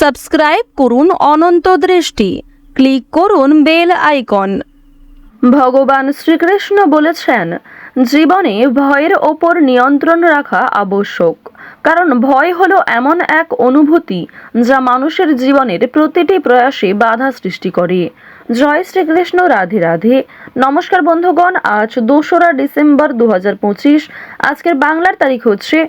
Subscribe করুন অনন্ত দৃষ্টি। Click করুন বেল আইকন। ভগবান শ্রীকৃষ্ণ বলেছেন, জীবনে ভয়ের ওপর নিয়ন্ত্রণ রাখা আবশ্যক। কারণ ভয় হলো এমন এক অনুভূতি যা মানুষের জীবনের প্রতিটি প্রয়াসে বাধা সৃষ্টি করে। জয় শ্রীকৃষ্ণ, রাধে রাধে। নমস্কার বন্ধুগণ, আজ দোসরা ডিসেম্বর দু আজকের বাংলার তারিখ হচ্ছে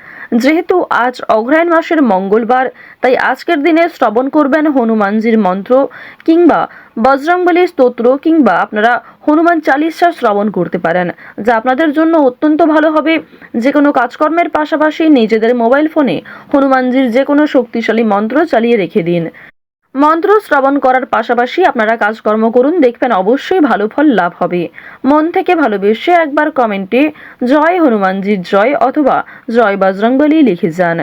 যেহেতু আজ অঘ্রায়ণ মাসের মঙ্গলবার, তাই আজকের দিনে শ্রবণ করবেন হনুমানজির মন্ত্র কিংবা বজরংবলী স্তোত্র কিংবা আপনারা হনুমান চালিসা শ্রবণ করতে পারেন, যা আপনাদের জন্য অত্যন্ত ভালো হবে। যে কোনো কাজকর্মের পাশাপাশি নিজেদের মোবাইল ফোনে হনুমানজির যে কোনো শক্তিশালী মন্ত্র চালিয়ে রেখে দিন। মন্ত্র শ্রবণ করার পাশাপাশি আপনারা কাজকর্ম করুন, দেখবেন অবশ্যই ভালো ফল লাভ হবে। মন থেকে ভালোবেসে একবার কমেন্টে জয় হনুমানজির জয় অথবা জয় বজরংবলী লিখে যান।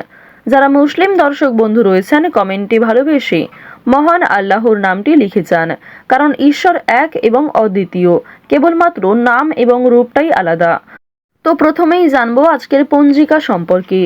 যারা মুসলিম দর্শক বন্ধু রয়েছেন, কমেন্টে ভালোবেসে মহান আল্লাহর নামটি লিখে যান। কারণ ঈশ্বর এক এবং অদ্বিতীয়, কেবলমাত্র নাম এবং রূপটাই আলাদা। তো প্রথমেই জানব আজকের পঞ্জিকা সম্পর্কে।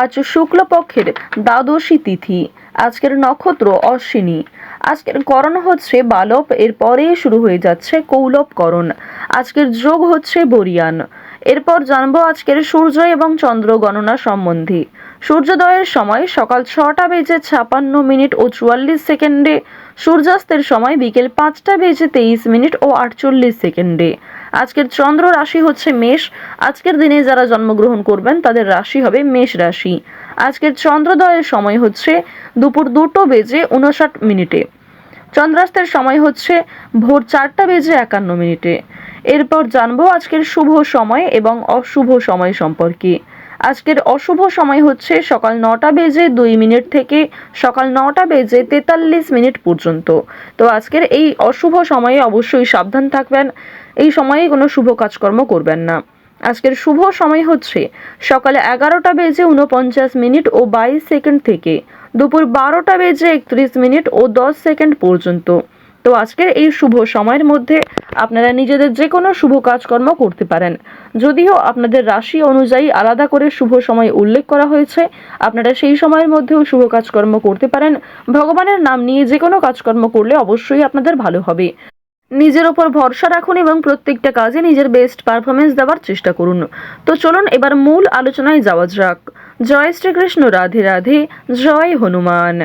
আজ শুক্লপক্ষের দ্বাদশী তিথি। আজকের নক্ষত্র অশ্বিনী। আজকের করণ হচ্ছে বালব, এরপরে শুরু হয়ে যাচ্ছে কৌলবকরণ। আজকের যোগ হচ্ছে বরিয়ান। এরপর জানব আজকের সূর্য এবং চন্দ্র গণনা সম্বন্ধে। সূর্যোদয়ের সময় সকাল ছটা বেজে ছাপান্ন মিনিট ও চুয়াল্লিশ সেকেন্ডে, সূর্যাস্তের সময় বিকেল পাঁচটা বেজে তেইশ মিনিট ও আটচল্লিশ সেকেন্ডে। আজকের চন্দ্র রাশি হচ্ছে মেষ। আজকের দিনে যারা জন্মগ্রহণ করবেন, তাদের রাশি হবে মেষ রাশি। আজকের চন্দ্রোদয়ের সময় হচ্ছে দুপুর দুটো বেজে উনষাট মিনিটে। চন্দ্রাস্তের সময় হচ্ছে ভোর চারটা বেজে একান্ন মিনিটে। এরপর জানব আজকের শুভ সময় এবং অশুভ সময় সম্পর্কে। আজকের অশুভ সময় হচ্ছে সকাল নটা বেজে দুই মিনিট থেকে সকাল নটা বেজে তেতাল্লিশ মিনিট পর্যন্ত। তো আজকের এই অশুভ সময়ে অবশ্যই সাবধান থাকবেন। এই সময়ে কোনো শুভ কাজকর্ম করবেন না। আজকের শুভ সময় হচ্ছে সকালে এগারোটা বেজে উনপঞ্চাশ মিনিট ও বাইশ সেকেন্ড থেকে দুপুর বারোটা বেজে একত্রিশ মিনিট ও দশ সেকেন্ড পর্যন্ত। তো আজকের এই শুভ সময়ের মধ্যে আপনারা নিজেদের যে কোনো শুভ কাজকর্ম করতে পারেন। যদিও আপনাদের রাশি অনুযায়ী আলাদা করে শুভ সময় উল্লেখ করা হয়েছে, আপনারা সেই সময়ের মধ্যেও শুভ কাজকর্ম করতে পারেন। ভগবানের নাম নিয়ে যে কোনো কাজকর্ম করলে অবশ্যই আপনাদের ভালো হবে। নিজের ওপর ভরসা রাখুন এবং প্রত্যেকটা কাজে নিজের বেস্ট পারফরমেন্স দেওয়ার চেষ্টা করুন। তো চলুন এবার মূল আলোচনায় যাওয়া যাক। জয় শ্রীকৃষ্ণ, রাধে রাধে, জয় হনুমান।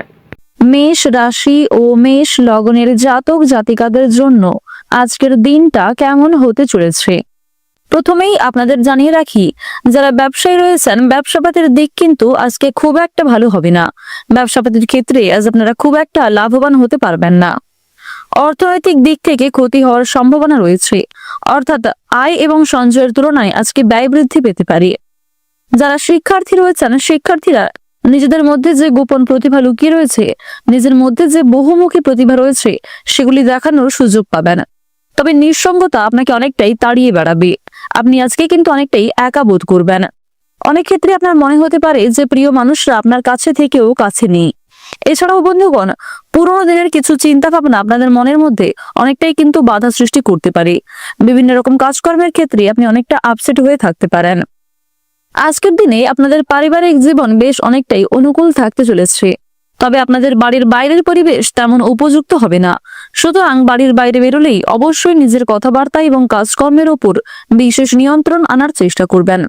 মেষ রাশি ও মেষ লগনের জাতক জাতিকাদের জন্য আজকের দিনটা কেমন হতে চলেছে? প্রথমেই আপনাদের জানিয়ে রাখি, যারা ব্যবসায়ী রয়েছেন, ব্যবসাপাতির দিক কিন্তু আজকে খুব একটা ভালো হবে না। ব্যবসাপাতির ক্ষেত্রে আজ আপনারা খুব একটা লাভবান হতে পারবেন না। অর্থনৈতিক দিক থেকে ক্ষতি হওয়ার সম্ভাবনা রয়েছে। অর্থাৎ আয় এবং সঞ্চয়ের তুলনায় আজকে ব্যয় বৃদ্ধি পেতে পারে। যারা শিক্ষার্থী রয়েছেন, শিক্ষার্থীরা নিজেদের মধ্যে যে গোপন প্রতিভা লুকিয়ে রয়েছে, নিজের মধ্যে যে বহুমুখী প্রতিভা রয়েছে, সেগুলি দেখানোর সুযোগ পাবেন। তবে নিঃসঙ্গতা আপনাকে অনেকটাই তাড়িয়ে বেড়াবে। আপনি আজকে কিন্তু অনেকটাই একা বোধ করবেন। অনেক ক্ষেত্রে আপনার মনে হতে পারে যে প্রিয় মানুষরা আপনার কাছে থেকেও কাছে নেই। এছাড়াও বন্ধুগণ, পুরোনো দিনের কিছু চিন্তা ভাবনা আপনাদের মনের মধ্যে অনেকটাই কিন্তু বাধা সৃষ্টি করতে পারে। বিভিন্ন রকম কাজকর্মের ক্ষেত্রে আপনি অনেকটা আপসেট হয়ে থাকতে পারেন। আজকের দিনে আপনাদের পারিবারিক জীবন বেশ অনেকটাই অনুকূল থাকতে চলেছে। তবে আপনাদের বাড়ির বাইরের পরিবেশ তেমন উপযুক্ত হবে না। সুতরাং বাড়ির বাইরে বেরোলেই অবশ্যই নিজের কথাবার্তা এবং কাজকর্মের উপর বিশেষ নিয়ন্ত্রণ আনার চেষ্টা করবেন।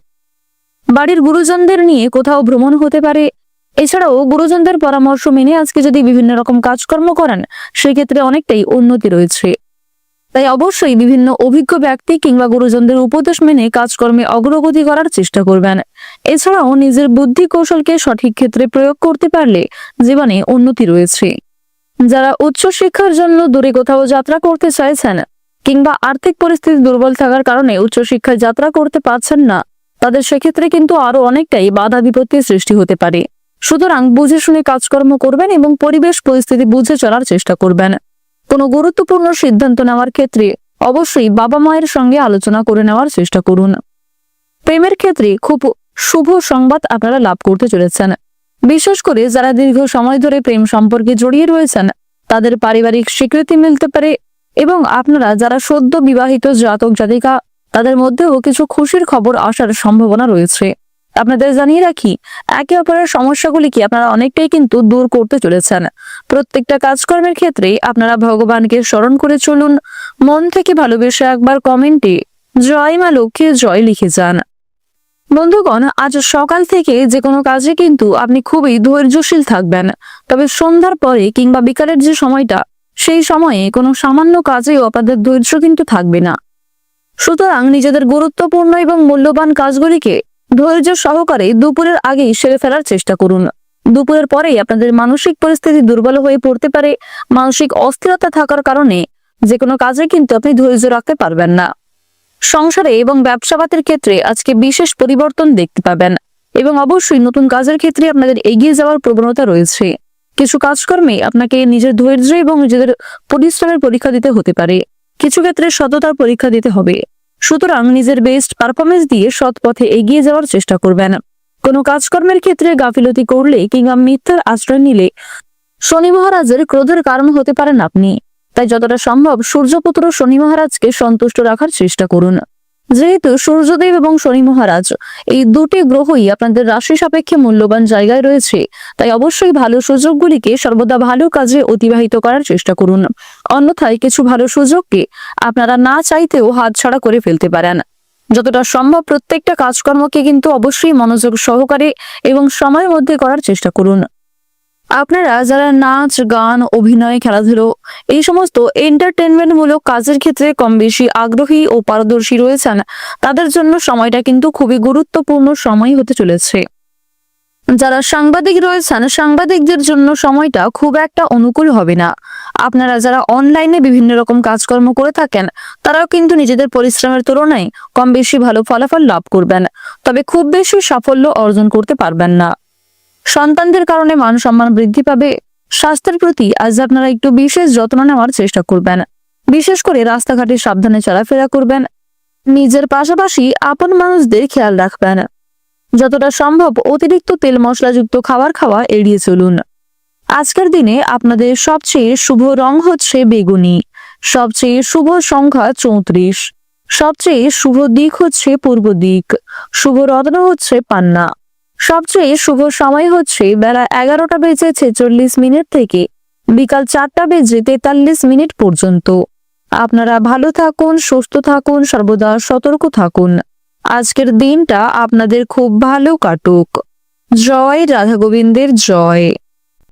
বাড়ির গুরুজনদের নিয়ে কোথাও ভ্রমণ হতে পারে এছাড়াও গুরুজনদের পরামর্শ মেনে আজকে যদি বিভিন্ন রকম কাজকর্ম করেন, সেক্ষেত্রে অনেকটাই উন্নতি রয়েছে। তাই অবশ্যই বিভিন্ন অভিজ্ঞ ব্যক্তি কিংবা গুরুজনদের উপদেশ মেনে কাজকর্মে অগ্রগতি করার চেষ্টা করবেন। এছাড়াও নিজের বুদ্ধি কৌশলকে সঠিক ক্ষেত্রে প্রয়োগ করতে পারলে জীবনে উন্নতি রয়েছে। যারা উচ্চশিক্ষার জন্য দূরে কোথাও যাত্রা করতে চাইছেন কিংবা আর্থিক পরিস্থিতি দুর্বল থাকার কারণে উচ্চশিক্ষায় যাত্রা করতে পারছেন না, তাদের সেক্ষেত্রে কিন্তু আরও অনেকটাই বাধা বিপত্তির সৃষ্টি হতে পারে। সুতরাং বুঝে শুনে কাজকর্ম করবেন এবং পরিবেশ পরিস্থিতি বুঝে চলার চেষ্টা করবেন। কোনো গুরুত্বপূর্ণ সিদ্ধান্ত নেওয়ার ক্ষেত্রে অবশ্যই বাবা মায়ের সঙ্গে আলোচনা করে নেওয়ার চেষ্টা করুন। প্রেমের ক্ষেত্রে খুব শুভ সংবাদ আপনারা লাভ করতে চলেছেন। বিশেষ করে যারা দীর্ঘ সময় ধরে প্রেম সম্পর্কে জড়িয়ে রয়েছেন, তাদের পারিবারিক স্বীকৃতি মিলতে পারে এবং আপনারা যারা সদ্য বিবাহিত জাতক জাতিকা তাদের মধ্যেও কিছু খুশির খবর আসার সম্ভাবনা রয়েছে। আপনাদের জানিয়ে রাখি, একে অপরের সমস্যাগুলিকে আপনারা অনেকটাই কিন্তু দূর করতে চলেছেন। প্রত্যেকটা কাজকর্মের ক্ষেত্রে আপনারা ভগবানকে স্মরণ করে চলুন। মন থেকে ভালোবেসে একবার কমেন্টে, জয় মা লক্ষ্মী, জয় লিখে যান। বন্ধুগণ, আজ সকাল থেকে যে কোনো কাজে কিন্তু আপনি খুবই ধৈর্যশীল থাকবেন। তবে সন্ধ্যার পরে কিংবা বিকালের যে সময়টা, সেই সময়ে কোনো সামান্য কাজেও আপনাদের ধৈর্য কিন্তু থাকবে না। সুতরাং নিজেদের গুরুত্বপূর্ণ এবং মূল্যবান কাজগুলিকে ধৈর্য সহকারে দুপুরের আগেই সেরে ফেলার চেষ্টা করুন। দুপুরের পরেই আপনাদের মানসিক পরিস্থিতি দুর্বল হয়ে পড়তে পারে। মানসিক অস্থিরতা থাকার কারণে যে কোনো কাজে কিন্তু আপনি ধৈর্য রাখতে পারবেন না। সংসারে এবং ব্যবসাপাতের ক্ষেত্রে আজকে বিশেষ পরিবর্তন দেখতে পাবেন এবং অবশ্যই নতুন কাজের ক্ষেত্রে আপনাদের এগিয়ে যাওয়ার প্রবণতা রয়েছে। কিছু কাজকর্মে আপনাকে নিজের ধৈর্য এবং নিজেদের পরিশ্রমের পরীক্ষা দিতে হতে পারে। কিছু ক্ষেত্রে সততার পরীক্ষা দিতে হবে। সুতরাং নিজের বেস্ট পারফরমেন্স দিয়ে সৎ পথে এগিয়ে যাওয়ার চেষ্টা করবেন। কোনো কাজকর্মের ক্ষেত্রে গাফিলতি করলে কিংবা মিথ্যার আশ্রয় নিলে শনি মহারাজের ক্রোধের কারণ হতে পারেন আপনি। তাই যতটা সম্ভব সূর্যপুত্র শনি মহারাজকে সন্তুষ্ট রাখার চেষ্টা করুন। যেহেতু সূর্যদেব এবং শনি মহারাজ এই দুটি গ্রহই আপনাদের রাশি সাপেক্ষে মূল্যবান জায়গায় রয়েছে, তাই অবশ্যই ভালো সুযোগগুলিকে সর্বদা ভালো কাজে অতিবাহিত করার চেষ্টা করুন। অন্যথায় কিছু ভালো সুযোগকে আপনারা না চাইতেও হাতছাড়া করে ফেলতে পারেন। যতটা সম্ভব প্রত্যেকটা কাজকর্মকে কিন্তু অবশ্যই মনোযোগ সহকারে এবং সময়ের মধ্যে করার চেষ্টা করুন। আপনারা যারা নাচ, গান, অভিনয়, খেলাধুলো এই সমস্ত এন্টারটেনমেন্ট মূলক কাজের ক্ষেত্রে কম বেশি আগ্রহী ও পারদর্শী রয়েছেন, তাদের জন্য সময়টা কিন্তু খুবই গুরুত্বপূর্ণ সময় হতে চলেছে। যারা সাংবাদিক রয়েছেন, সাংবাদিকদের জন্য সময়টা খুব একটা অনুকূল হবে না। আপনারা যারা অনলাইনে বিভিন্ন রকম কাজকর্ম করে থাকেন, তারাও কিন্তু নিজেদের পরিশ্রমের তুলনায় কম বেশি ভালো ফলাফল লাভ করবেন, তবে খুব বেশি সাফল্য অর্জন করতে পারবেন না। সন্তানদের কারণে মান সম্মান বৃদ্ধি পাবে। স্বাস্থ্যের প্রতি আজ আপনারা একটু বিশেষ যত্ন নেওয়ার চেষ্টা করবেন। বিশেষ করে রাস্তাঘাটে সাবধানে চলাফেরা করবেন। নিজের পাশাপাশি আপন মানুষদের খেয়াল রাখবেন। যতটা সম্ভব অতিরিক্ত তেল মশলাযুক্ত খাবার খাওয়া এড়িয়ে চলুন। আজকের দিনে আপনাদের সবচেয়ে শুভ রং হচ্ছে বেগুনি। সবচেয়ে শুভ সংখ্যা চৌত্রিশ। সবচেয়ে শুভ দিক হচ্ছে পূর্ব দিক। শুভ রত্ন হচ্ছে পান্না। সবচেয়ে শুভ সময় হচ্ছে বেলা এগারোটা বেজে ছেচল্লিশ মিনিট থেকে বিকাল চারটা বেজে তেতাল্লিশ মিনিট পর্যন্ত। আপনারা ভালো থাকুন, সুস্থ থাকুন, সর্বদা সতর্ক থাকুন। আজকের দিনটা আপনাদের খুব ভালো কাটুক। জয় রাধা গোবিন্দের জয়।